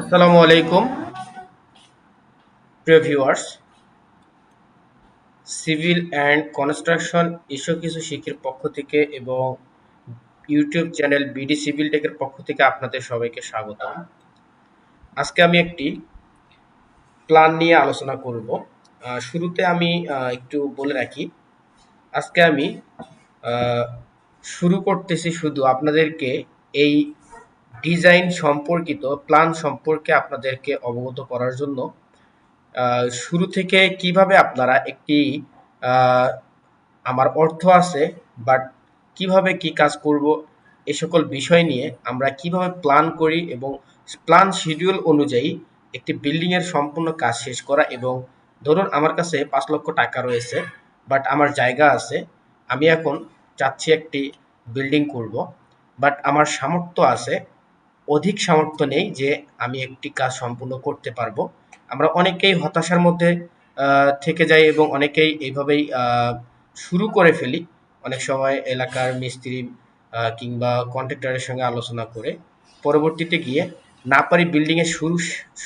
আসসালামু আলাইকুম, প্রিয় ভিউয়ার্স সিভিল অ্যান্ড কনস্ট্রাকশন এসব কিছু শিখির পক্ষ থেকে এবং ইউটিউব চ্যানেল বিডি সিভিল টেকের পক্ষ থেকে আপনাদের সবাইকে স্বাগতম। আজকে আমি একটি প্ল্যান নিয়ে আলোচনা করব। শুরুতে আমি একটু বলে রাখি, আজকে আমি শুরু করতেছি শুধু আপনাদেরকে এই ডিজাইন সম্পর্কিত, প্ল্যান সম্পর্কে আপনাদেরকে অবগত করার জন্য শুরু থেকে কীভাবে আপনারা একটি আমার অর্থ আছে বাট কীভাবে কি কাজ করব, এ সকল বিষয় নিয়ে আমরা কীভাবে প্ল্যান করি এবং প্ল্যান শিডিউল অনুযায়ী একটি বিল্ডিংয়ের সম্পূর্ণ কাজ শেষ করা এবং ধরুন আমার কাছে পাঁচ লক্ষ টাকা রয়েছে বাট আমার জায়গা আছে, আমি এখন চাচ্ছি একটি বিল্ডিং করব বাট আমার সামর্থ্য আছে অধিক সামর্থ্য নেই যে আমি একটি কাজ সম্পূর্ণ করতে পারব। আমরা অনেকেই হতাশার মধ্যে থেকে যাই এবং অনেকেই এইভাবেই শুরু করে ফেলি। অনেক সময় এলাকার মিস্ত্রি কিংবা কন্ট্রাক্টরের সঙ্গে আলোচনা করে পরবর্তীতে গিয়ে না পারি বিল্ডিং এর শুরু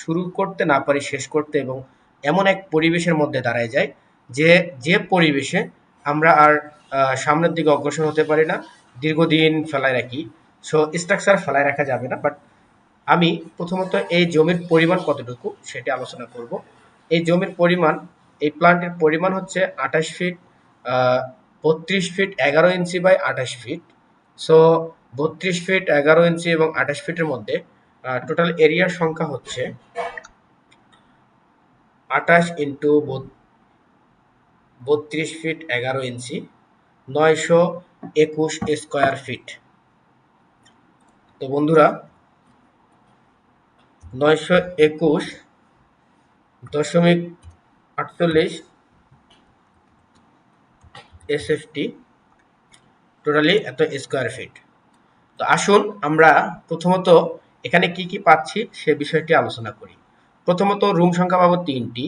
শুরু করতে, না পারি শেষ করতে এবং এমন এক পরিবেশের মধ্যে দাঁড়ায় যায় যে যে পরিবেশে আমরা আর সামনের দিকে অগ্রসর হতে পারি না। দীর্ঘদিন ফেলায় রাখি। সো স্ট্রাকচার ফেলায় রাখা যাবে না বাট আমি প্রথমত এই জমির পরিমাণ কতটুকু সেটা আলোচনা করব। এই জমির পরিমাণ, এই প্লান্টের পরিমাণ হচ্ছে আঠাশ ফিট বত্রিশ ফিট এগারো ইঞ্চি বাই আঠাশ ফিট সো বত্রিশ ফিট এগারো ইঞ্চি এবং আঠাশ ফিটের মধ্যে টোটাল এরিয়ার সংখ্যা হচ্ছে আঠাশ ইন্টু বত্রিশ ফিট এগারো ইঞ্চি, নয়শো একুশ স্কোয়ার ফিট তো বন্ধুরা, নয়শো একুশ দশমিক আটচল্লিশ এসএফটি টোটালি এত স্কোয়ার ফিট। তো আসুন আমরা প্রথমত এখানে কি কি পাচ্ছি সে বিষয়টি আলোচনা করি। প্রথমত রুম সংখ্যা পাবো তিনটি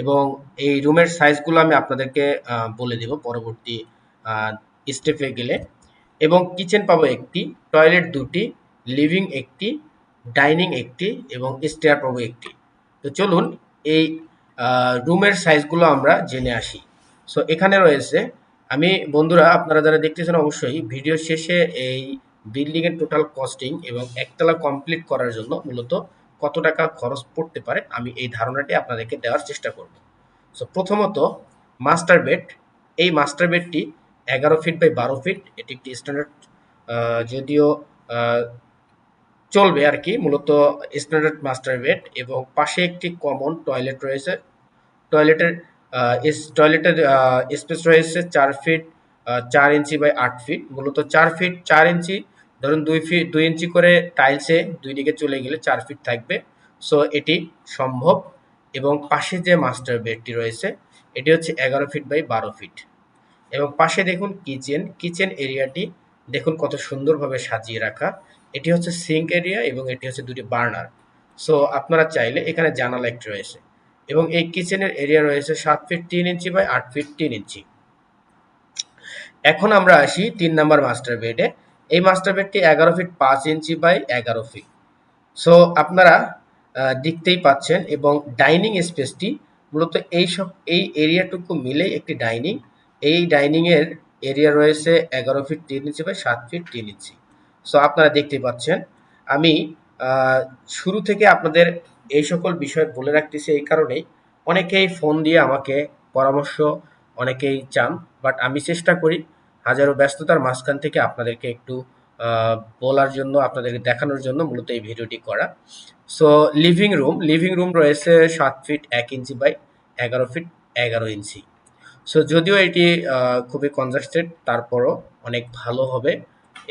এবং এই রুমের সাইজগুলো আমি আপনাদেরকে বলে দেব। পরবর্তী স্টেপে গেলে এবং কিচেন পাবো একটি, টয়লেট দুটি, লিভিং একটি, ডাইনিং একটি এবং স্টেয়ার পাবো একটি। তো চলুন এই রুমের সাইজগুলো আমরা জেনে আসি। সো এখানে রয়েছে, আমি বন্ধুরা আপনারা যারা দেখতেছেন অবশ্যই ভিডিও শেষে এই বিল্ডিংয়ের টোটাল কস্টিং এবং একতলা কমপ্লিট করার জন্য মূলত কত টাকা খরচ পড়তে পারে আমি এই ধারণাটি আপনাদেরকে দেওয়ার চেষ্টা করব। সো প্রথমত মাস্টার বেড, এই মাস্টার বেডটি এগারো ফিট বাই বারো ফিট এটি একটি স্ট্যান্ডার্ড যদিও চলবে আর কি, মূলত স্ট্যান্ডার্ড মাস্টার বেড এবং পাশে একটি কমন টয়লেট রয়েছে। টয়লেটের টয়লেটের স্পেস রয়েছে চার ফিট চার ইঞ্চি বাই আট ফিট মূলত চার ফিট চার ইঞ্চি, ধরুন দুই ফিট দুই ইঞ্চি করে টাইলসে দুই দিকে চলে গেলে চার ফিট থাকবে। সো এটি সম্ভব। এবং পাশে যে মাস্টার বেডটি রয়েছে, এটি হচ্ছে এগারো ফিট বাই বারো ফিট এবং পাশে দেখুন কিচেন কিচেন এরিয়াটি দেখুন কত সুন্দরভাবে সাজিয়ে রাখা। এটি হচ্ছে সিঙ্ক এরিয়া এবং এটি হচ্ছে দুটি বার্নার। সো, আপনারা চাইলে এখানে জানালা একটি রয়েছে এবং এই কিচেনের এরিয়া রয়েছে সাত ফিট তিন ইঞ্চি বাই আট ফিট তিন ইঞ্চি। এখন আমরা আসি তিন নাম্বার মাস্টার বেডে। এই মাস্টার বেডটি এগারো ফিট পাঁচ ইঞ্চি বাই এগারো ফিট। সো, আপনারা দেখতেই পাচ্ছেন এবং ডাইনিং স্পেসটি মূলত এই সব, এই এরিয়াটুকু মিলেই একটি ডাইনিং এই ডাইনিং এর এরিয়া রয়েছে এগারো ফিট তিন ইঞ্চি বাই সাত ফিট তিন ইঞ্চি। সো আপনারা দেখতে পাচ্ছেন, আমি শুরু থেকে আপনাদের এই সকল বিষয় বলে রাখতেছি এই কারণেই। অনেকেই ফোন দিয়ে আমাকে পরামর্শ, অনেকেই চান বাট আমি চেষ্টা করি হাজারো ব্যস্ততার মাঝখান থেকে আপনাদেরকে একটু বলার জন্য, আপনাদেরকে দেখানোর জন্য মূলত এই ভিডিওটি করা। So living room living room রয়েছে সাত ফিট এক ইঞ্চি বাই এগারো ফিট এগারো ইঞ্চি। সো যদিও এটি খুবই কনজাস্টেড তারপরও অনেক ভালো হবে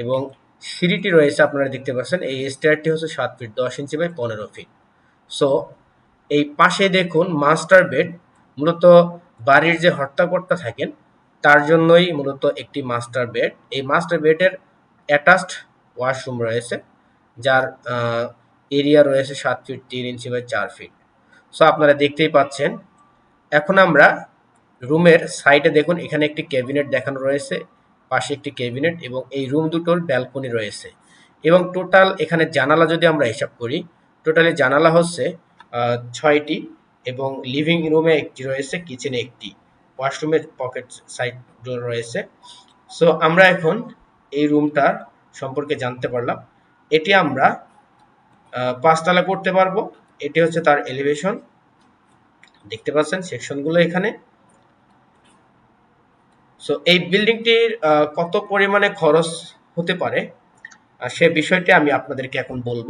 এবং সিঁড়িটি রয়েছে আপনারা দেখতে পাচ্ছেন, এই স্টেয়ারটি হচ্ছে সাত ফিট দশ ইঞ্চি বাই পনেরো ফিট সো এই পাশে দেখুন মাস্টার বেড মূলত বাড়ির যে হর্তাকর্তা থাকেন, তার জন্যই মূলত একটি মাস্টার বেড এই মাস্টার বেডের অ্যাটাচড ওয়াশরুম রয়েছে, যার এরিয়া রয়েছে সাত ফিট তিন ইঞ্চি বাই চার ফিট সো আপনারা দেখতেই পাচ্ছেন, এখন আমরা রুমের সাইডে দেখুন, এখানে একটি ক্যাবিনেট দেখানো রয়েছে, পাশে একটি ক্যাবিনেট এবং এই রুম দুটোর ব্যালকনি রয়েছে। এবং টোটাল এখানে জানালা যদি আমরা হিসাব করি, টোটালি জানালা হচ্ছে ছয়টি এবং লিভিং রুমে একটি রয়েছে, কিচেনে একটি। ওয়াশরুমের পকেট সাইড ডোর রয়েছে। সো, আমরা এখন এই রুমটার সম্পর্কে জানতে পারলাম। এটি আমরা পাঁচতলা করতে পারব। এটি হচ্ছে তার এলিভেশন দেখতে পাচ্ছেন সেকশনগুলো এখানে। সো এই বিল্ডিংটির কত পরিমাণে খরচ হতে পারে? সে বিষয়টি আমি আপনাদেরকে এখন বলব।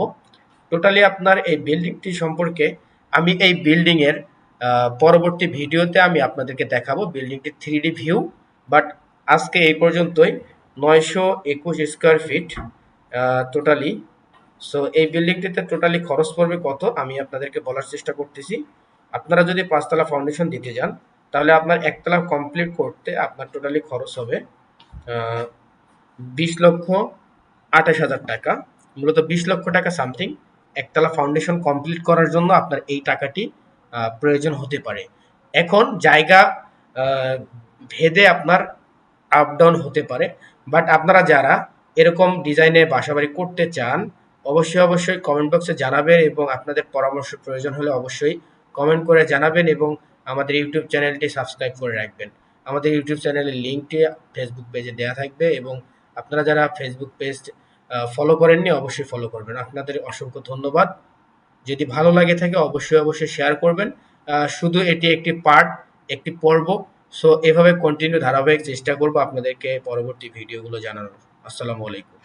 টোটালি আপনার এই বিল্ডিংটি সম্পর্কে আমি এই বিল্ডিংয়ের পরবর্তী ভিডিওতে আমি আপনাদেরকে দেখাবো বিল্ডিংটি থ্রি ডি ভিউ বাট আজকে এই পর্যন্তই। নয়শো একুশ স্কোয়ার ফিট টোটালি সো এই বিল্ডিংটিতে টোটালি খরচ পড়বে কত? আমি আপনাদেরকে বলার চেষ্টা করতেছি। আপনারা যদি পাঁচতলা ফাউন্ডেশন দিতে যান তাহলে আপনার একতলা কমপ্লিট করতে আপনার টোটালি খরচ হবে বিশ লক্ষ আঠাশ হাজার টাকা। মূলত বিশ লক্ষ টাকা সামথিং একতলা ফাউন্ডেশন কমপ্লিট করার জন্য আপনার এই টাকাটি প্রয়োজন হতে পারে। এখন জায়গা ভেদে আপনার আপ ডাউন হতে পারে বাট আপনারা যারা এরকম ডিজাইনে বাসাবাড়ি করতে চান, অবশ্যই অবশ্যই কমেন্ট বক্সে জানাবেন এবং আপনাদের পরামর্শ প্রয়োজন হলে অবশ্যই কমেন্ট করে জানাবেন এবং আমাদের ইউটিউব চ্যানেলটি সাবস্ক্রাইব করে রাখবেন। আমাদের ইউটিউব চ্যানেলের লিঙ্কটি ফেসবুক পেজে দেওয়া থাকবে এবং আপনারা যারা ফেসবুক পেজ ফলো করেননি অবশ্যই ফলো করবেন। আপনাদের অসংখ্য ধন্যবাদ। যদি ভালো লাগে থাকে অবশ্যই অবশ্যই শেয়ার করবেন। শুধু এটি একটি পার্ট একটি পর্ব। সো এভাবে কন্টিনিউ ধারাবাহিক চেষ্টা করব আপনাদেরকে পরবর্তী ভিডিওগুলো জানানোর। আসসালামু আলাইকুম।